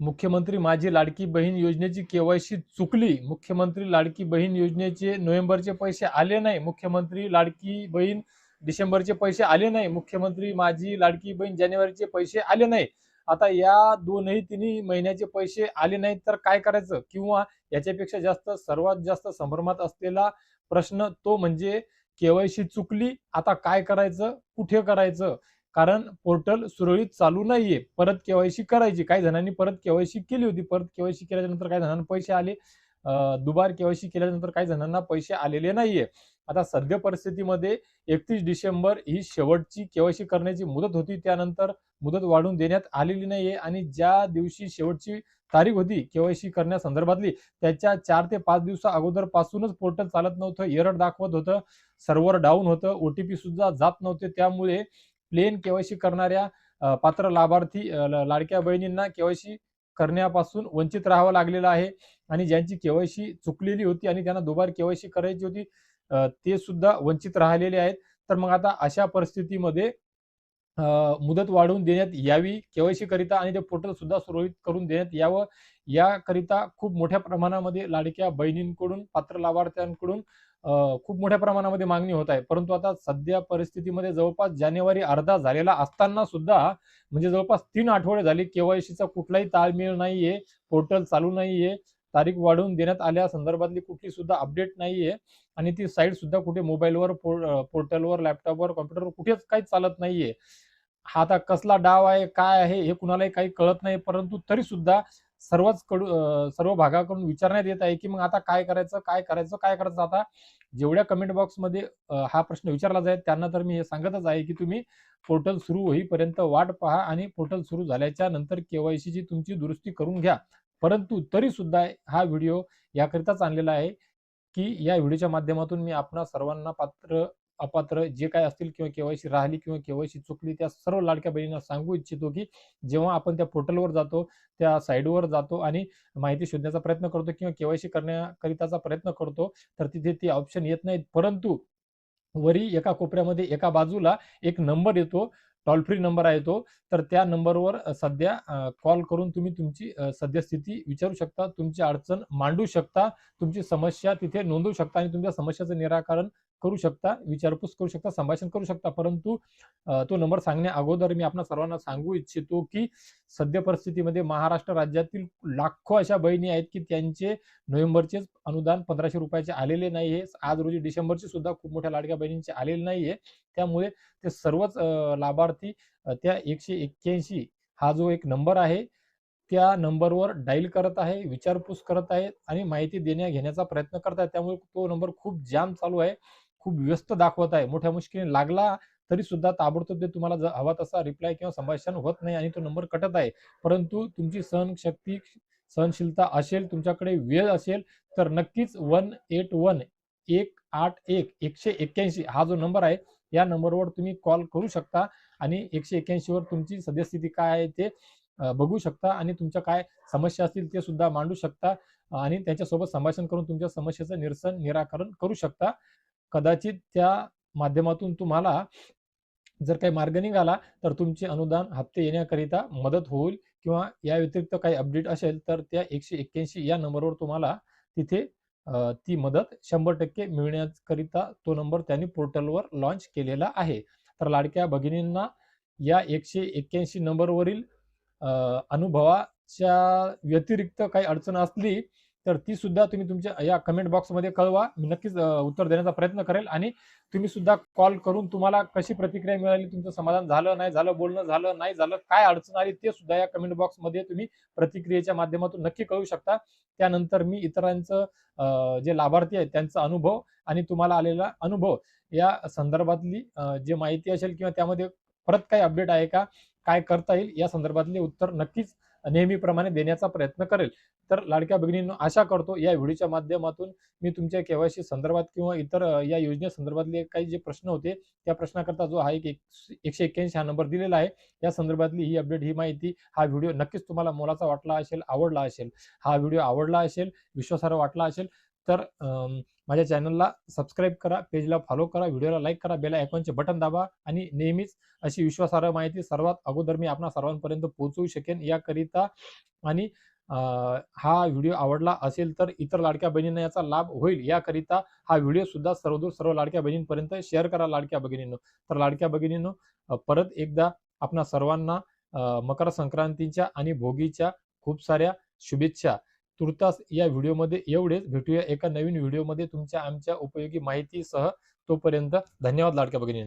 मुख्यमंत्री माझी लाडकी बहीण योजनेची केवायसी चुकली. मुख्यमंत्री लाडकी बहीण योजनेचे नोव्हेंबरचे पैसे आले नाही. मुख्यमंत्री लाडकी बहीण डिसेंबरचे पैसे आले नाही. मुख्यमंत्री माझी लाडकी बहीण जानेवारीचे पैसे आले नाही. आता या दोनही तिन्ही महिन्याचे पैसे आले नाहीत तर काय करायचं? किंवा याच्यापेक्षा जास्त सर्वात जास्त संभ्रमात असलेला प्रश्न तो म्हणजे केवायसी चुकली. आता काय करायचं? कुठे करायचं? कारण पोर्टल सुरळीत चालू नाहीये. परत केवायसी करायची. काही जणांनी परत केवायसी केली होती. परत केवायसी केल्यानंतर काही जणांना पैसे आले. दुबार केवायसी केल्यानंतर काही जणांना पैसे आलेले नाहीये. आता सध्या परिस्थितीमध्ये एकतीस डिसेंबर ही शेवटची केवायसी करण्याची मुदत होती. त्यानंतर मुदत वाढवून देण्यात आलेली नाहीये आणि ज्या दिवशी शेवटची तारीख होती केवायसी करण्यासंदर्भातली त्याच्या चार ते पाच दिवसा अगोदर पासूनच पोर्टल चालत नव्हतं. एरर दाखवत होतं. सर्व्हर डाऊन होतं. ओटीपी सुद्धा जात नव्हते. त्यामुळे प्लेन केवायसी करणाऱ्या पात्र लाभार्थी लाडक्या बहिणींना केवायसी करण्यापासून वंचित राहावं लागलेलं आहे. आणि ज्यांची केवायसी चुकलेली होती आणि त्यांना दुबार केवायसी करायची होती ते सुद्धा वंचित राहिलेले आहेत. तर मग आता अशा परिस्थितीमध्ये मुदत वाढवून देण्यात यावी. केवायसी करिता आणि ते पोर्टल सुद्धा सुरळीत करून देण्यात यावं. याकरिता खूप मोठ्या प्रमाणामध्ये लाडक्या बहिणींकडून पात्र लाभार्थ्यांकडून खूप मोठ्या प्रमाणामध्ये मागणी होत आहे. परंतु आता सध्या परिस्थितीमध्ये जवळपास जानेवारी अर्धा झालेला असताना सुद्धा म्हणजे जवळपास तीन आठवडे झाले केवायसीचा कुठलाही ताळमेळ नाहीये पोर्टल चालू नाहीये. तारीख वाढवून देण्यात आल्या. संदर्भातली कुठली सुद्धा अपडेट नाहीये. आणि ती साईट सुद्धा कुठे मोबाईलवर पोर्टलवर लॅपटॉपवर कॉम्प्युटरवर कुठेच काही चालत नाहीये. हा आता कसला डाव आहे काय आहे हे कुणालाही काही कळत नाही. परंतु तरी सुद्धा सर्वच कडू सर्व भागाकडून विचारण्यात येत आहे की मग आता काय करायचं काय करायचं काय करायचं? आता जेवढ्या कमेंट बॉक्समध्ये मध्ये हा प्रश्न विचारला जाईल त्यांना तर मी हे सांगतच आहे की तुम्ही पोर्टल सुरू होईपर्यंत वाट पहा आणि पोर्टल सुरू झाल्याच्यानंतर केवायसीची तुमची दुरुस्ती करून घ्या. परंतु तरी सुद्धा हा व्हिडिओ याकरिताच आणलेला आहे की या व्हिडिओच्या माध्यमातून मी आपणा सर्वांना पात्र अपात्र जे काय असतील किंवा केवायसी राहिली किंवा केवायसी चुकली त्या सर्व लाडक्या बहिणींना सांगू इच्छितो की जेव्हा आपण त्या पोर्टलवर जातो त्या साईडवर जातो आणि माहिती शोधण्याचा प्रयत्न करतो किंवा केवायसी करण्याकरिताचा प्रयत्न करतो तर तिथे ते ऑप्शन येत नाहीत. परंतु वरी एका कोपऱ्यामध्ये एका बाजूला एक नंबर येतो. टोल फ्री नंबर आहे तो. तर त्या नंबरवर सध्या कॉल करून तुम्ही तुमची सद्यस्थिती विचारू शकता तुमची अडचण मांडू शकता तुमची समस्या तिथे नोंदवू शकता आणि तुमच्या समस्याचं निराकरण करू शकता विचारपूस करू शकता संभाषण करू शकता. परंतु तो नंबर सांगण्या अगोदर मी आपण सर्वांना सांगू इच्छितो की सद्य परिस्थितीमध्ये महाराष्ट्र राज्यातील लाखो अशा बहिणी आहेत की त्यांचे नोव्हेंबरचे अनुदान पंधराशे रुपयाचे आलेले नाहीये आज रोजी डिसेंबरचे सुद्धा खूप मोठ्या लाडक्या बहिणींचे आलेले नाहीये त्यामुळे ते सर्वच लाभार्थी त्या एकशे एक्क्याऐंशी हा जो एक नंबर आहे त्या नंबरवर डायल करत आहे विचारपूस करत आहेत आणि माहिती देण्या घेण्याचा प्रयत्न करत आहेत त्यामुळे तो नंबर खूप जाम चालू आहे. खूप व्यस्त दाखवत आहे. मोठ्या मुश्किलीने लागला तरी सुद्धा ताबडतोब ते तुम्हाला हवा तसा रिप्लाय किंवा संभाषण होत नाही आणि तो नंबर कटत आहे. परंतु तुमची सहनशक्ती सहनशीलता असेल तुमच्याकडे वेळ असेल तर नक्कीच वन एट वन एक आठ एक एकशे एक्क्याऐंशी हा जो नंबर आहे या नंबरवर तुम्ही कॉल करू शकता आणि एकशे एक्क्याऐंशी वर तुमची सद्यस्थिती काय आहे ते बघू शकता आणि तुमच्या काय समस्या असतील ते सुद्धा मांडू शकता आणि त्याच्यासोबत संभाषण करून तुमच्या समस्येचं निरसन निराकरण करू शकता. कदाचित त्या माध्यमातून तुम्हाला जर काही मार्ग निघाला तर तुमचे अनुदान हप्ते येण्याकरिता मदत होईल किंवा या व्यतिरिक्त काही अपडेट असेल तर त्या एकशे एक्क्याऐंशी या नंबरवर तुम्हाला तिथे ती मदत शंभर टक्के मिळण्याकरिता तो नंबर त्यांनी पोर्टलवर लॉन्च केलेला आहे. तर लाडक्या भगिनींना या एकशे एक्क्याऐंशी नंबरवरील अनुभवाच्या व्यतिरिक्त काही अडचण असली तर ती सुद्धा तुम्ही तुमच्या या कमेंट बॉक्समध्ये कळवा. मी नक्कीच उत्तर देण्याचा प्रयत्न करेल आणि तुम्ही सुद्धा कॉल करून तुम्हाला कशी प्रतिक्रिया मिळाली तुमचं समाधान झालं नाही झालं बोलणं झालं नाही झालं काय अडचण आली ते सुद्धा या कमेंट बॉक्समध्ये तुम्ही प्रतिक्रियेच्या माध्यमातून नक्की कळू शकता. त्यानंतर मी इतरांचं जे लाभार्थी आहेत त्यांचा अनुभव आणि तुम्हाला आलेला अनुभव या संदर्भातली जे माहिती असेल किंवा त्यामध्ये परत काही अपडेट आहे का काय करता येईल या संदर्भातले उत्तर नक्कीच नेहमीप्रमाणे देण्याचा प्रयत्न करेल. तर लाडक्या भगिनींनो आशा करतो या व्हिडिओच्या माध्यमातून मी तुमच्या केवायसी संदर्भात किंवा इतर या योजनेसंदर्भातले काही जे प्रश्न होते त्या प्रश्नाकरता जो हा एक एकशे एक्क्याऐंशी हा नंबर दिलेला आहे. या संदर्भातली ही अपडेट ही माहिती हा व्हिडिओ नक्कीच तुम्हाला मोलाचा वाटला असेल आवडला असेल. हा व्हिडिओ आवडला असेल विश्वासार्ह वाटला असेल तर माझ्या चॅनलला सबस्क्राईब करा पेजला फॉलो करा व्हिडिओला लाईक करा बेल आयकॉनचे बटन दाबा आणि नेहमीच अशी विश्वासार्ह माहिती सर्वात अगोदर मी आपणा सर्वांपर्यंत पोहोचवू शकेन याकरिता. आणि हा व्हिडिओ आवडला असेल तर इतर लाडक्या बहिणींना याचा लाभ होईल. याकरिता हा व्हिडिओ सुद्धा सर्वदूर सर्व लाडक्या बहिणींपर्यंत शेअर करा लाडक्या भगिनींनो तर लाडक्या भगिनींनो परत एकदा आपणा सर्वांना मकर संक्रांतीच्या आणि भोगीच्या खूप साऱ्या शुभेच्छा. तुर्तास या व्हिडिओमध्ये एवढेच. भेटूया एका नवीन व्हिडिओमध्ये. तुमच्या आमच्या उपयोगी माहितीसह तोपर्यंत धन्यवाद लाडक्या भगिनी